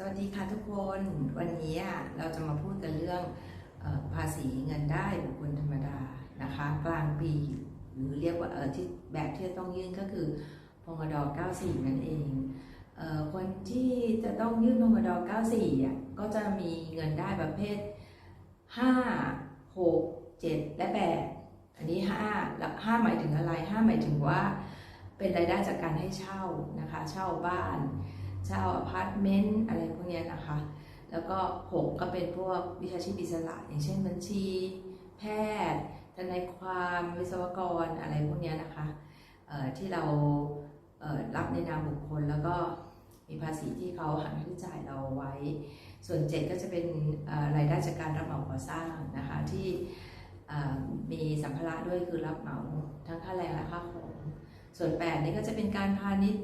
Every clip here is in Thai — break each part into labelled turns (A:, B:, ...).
A: สวัสดีค่ะทุกคนวันนี้เราจะมาพูดกันเรื่องภาษีเงินได้บุคคลธรรมดานะคะ กลางปีหรือเรียกว่าที่แบบที่จะต้องยื่นก็คือพงด94 นั่นเองเออคนที่จะต้องยื่นพงด94ก็จะมีเงินได้ประเภท 5 6 7 และ 8 อันนี้ 5 แล้ว 5 หมายถึงอะไร 5 หมายถึงว่าเป็นรายได้จากการให้เช่านะคะ เช่าบ้าน เช่าอพาร์ตเมนต์อะไรพวกนี้นะคะ แล้วก็6ก็เป็นพวกวิชาชีพอิสระ อย่างเช่นบัญชี แพทย์ทนายความวิศวกรอะไรพวกนี้นะคะที่เรารับในนามบุคคลแล้วก็มีภาษีที่เขาหักค่าใช้จ่ายเราไว้ ส่วน 7 ก็จะเป็นรายได้จากการรับเหมาก่อสร้างนะคะ ที่มีสัมภาระด้วยคือรับเหมาทั้งค่าแรงและค่าของ ส่วน 8 นี่ก็จะเป็นการพาณิชย์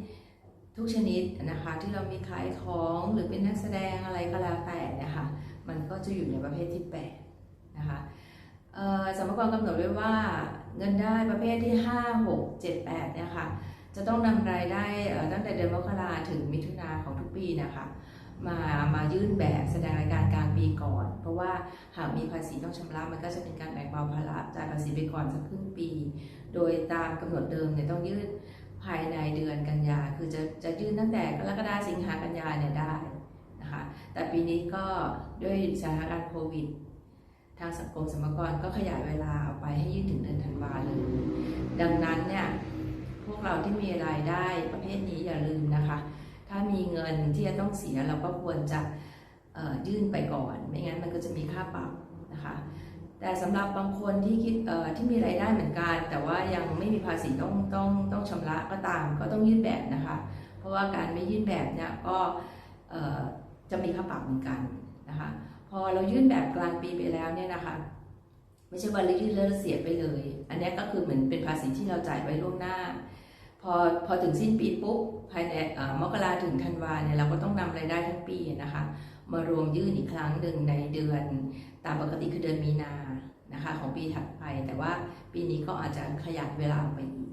A: ทุกชนิดนะคะที่เรามีขายของหรือเป็นนักแสดงอะไรก็แล้วแต่นะคะมันก็จะอยู่ในประเภทที่8นะคะเอ่อสมรกรกำหนดไว้ว่าเงินได้ประเภทที่ 5 6 7 8เนี่ยค่ะจะต้องนำรายได้ตั้งแต่เดือนมกราถึงมิถุนาของทุกปีนะคะมามายื่นแบบแสดงรายการกลางปีก่อน เพราะว่าหากมีภาษีต้องชำระมันก็จะเป็นการแบ่งเบาภาระจ่ายภาษีไปก่อนสักครึ่งปี โดยตามกำหนดเดิมเนี่ยต้องยื่น ภายในเดือนกันยาคือจะจะยื่นตั้งแต่กรกฎาสิงหากันยาเนี่ยได้นะคะแต่ปีนี้ก็ด้วยสถานการณ์โควิด ทางสังคมสมรกรก็ขยายเวลาออกไปให้ยื่นถึงเดือนธันวาเลย ดังนั้นเนี่ยพวกเราที่มีรายได้ประเภทนี้อย่าลืมนะคะ ถ้ามีเงินที่จะต้องเสียเราก็ควรจะยื่นไปก่อน ไม่งั้นมันก็จะมีค่าปรับนะคะแต่สำหรับบางคนที่คิดเออที่มีรายได้เหมือนกัน แต่ว่ายังไม่มีภาษีต้องต้องต้องชำระก็ตามก็ต้องยื่นแบบนะคะ เพราะว่าการไม่ยื่นแบบเนี่ยก็จะมีค่าปรับเหมือนกันนะคะพอเรายื่นแบบกลางปีไปแล้วเนี่ยนะคะไม่ใช่ว่าเรายื่นแล้วเสียไปเลย อันนี้ก็คือเหมือนเป็นภาษีที่เราจ่ายไว้ล่วงหน้า พอพอถึงสิ้นปีปุ๊บภายในมกราถึงธันวาเนี่ยเราก็ต้องนำรายได้ทั้งปีนะคะ มารวมยื่นอีกครั้งหนึ่งในเดือน ตามปกติคือเดือนมีนา นะคะของปีถัดไป แต่ว่าปีนี้ก็อาจจะขยายเวลาไปอีก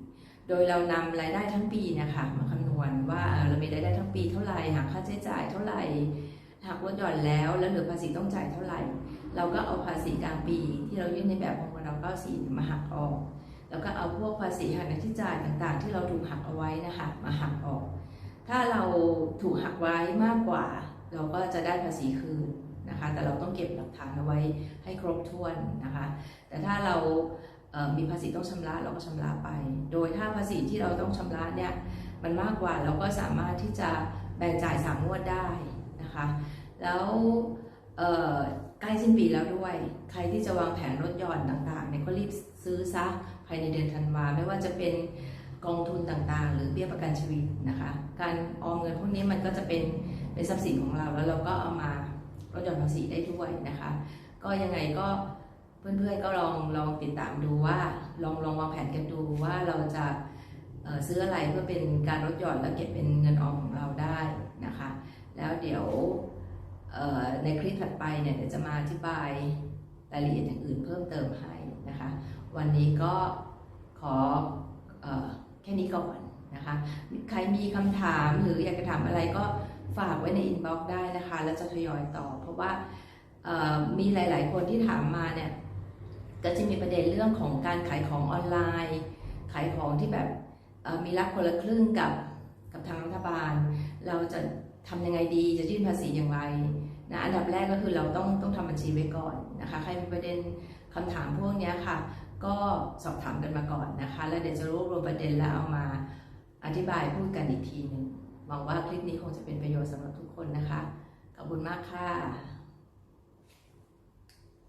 A: โดยเรานำรายได้ทั้งปีนะคะมาคำนวณว่าเรามีรายได้ทั้งปีเท่าไหร่หักค่าใช้จ่ายเท่าไหร่หักลดหย่อนแล้วแล้วเหลือภาษีต้องจ่ายเท่าไหร่ เราก็เอาภาษีกลางปีที่เรายื่นในแบบของเรา94มาหักออก แล้วก็เอาพวกภาษีหักหน้าที่จ่ายต่างๆ ที่เราถูกหักเอาไว้นะคะมาหักออก ถ้าเราถูกหักไว้มากกว่า เราก็จะได้ภาษีคืน นะคะ แต่เราต้องเก็บหลักฐานเอาไว้ให้ครบถ้วนนะคะ แต่ถ้าเรามีภาษีต้องชำระเราก็ชำระไป โดยถ้าภาษีที่เราต้องชำระเนี่ยมันมากกว่าเราก็สามารถที่จะแบ่งจ่ายสามงวดได้นะคะ แล้วใกล้สิ้นปีแล้วด้วย ใครที่จะวางแผนลดหย่อนต่างๆเนี่ยก็รีบซื้อซะภายในเดือนธันวาไม่ว่าจะเป็นกองทุนต่างๆ หรือเบี้ยประกันชีวิตนะคะ การออมเงินพวกนี้มันก็จะเป็นเป็นทรัพย์สินของเราแล้วเราก็เอามา ลดหย่อนภาษีได้ด้วยนะคะ ก็ยังไงก็เพื่อนๆก็ลองลองติดตามดูว่าลองลองวางแผนกันดูว่าเราจะซื้ออะไรเพื่อเป็นการลดหย่อนและเก็บเป็นเงินออมของเราได้นะคะ แล้วเดี๋ยวในคลิปถัดไปเนี่ยเดี๋ยวจะมาอธิบายรายละเอียดอย่างอื่นเพิ่มเติมให้นะคะ วันนี้ก็ขออแค่นี้ก่อนนะคะ ใครมีคำถามหรืออยากจะถามอะไรก็ ฝากไว้ในอินบ็อกซ์ได้นะคะ แล้วจะทยอยตอบเพราะว่ามีหลาย ๆ คนที่ถามมาเนี่ยก็จะมีประเด็นเรื่องของการขายของออนไลน์ ขายของที่แบบมีรับคนละครึ่งกับกับทางรัฐบาล เราจะทำยังไงดีจะยื่นภาษีอย่างไรนะอันดับแรกก็คือเราต้องต้องทำบัญชีไว้ก่อนนะคะ ใครมีประเด็นคำถามพวกนี้ค่ะ ก็สอบถามกันมาก่อนนะคะ แล้วเดี๋ยวจะรวบรวมประเด็นแล้วเอามาอธิบายพูดกันอีกทีหนึ่ง หวังว่าคลิปนี้คงจะเป็นประโยชน์สำหรับทุกคนนะคะ ขอบคุณมากค่ะ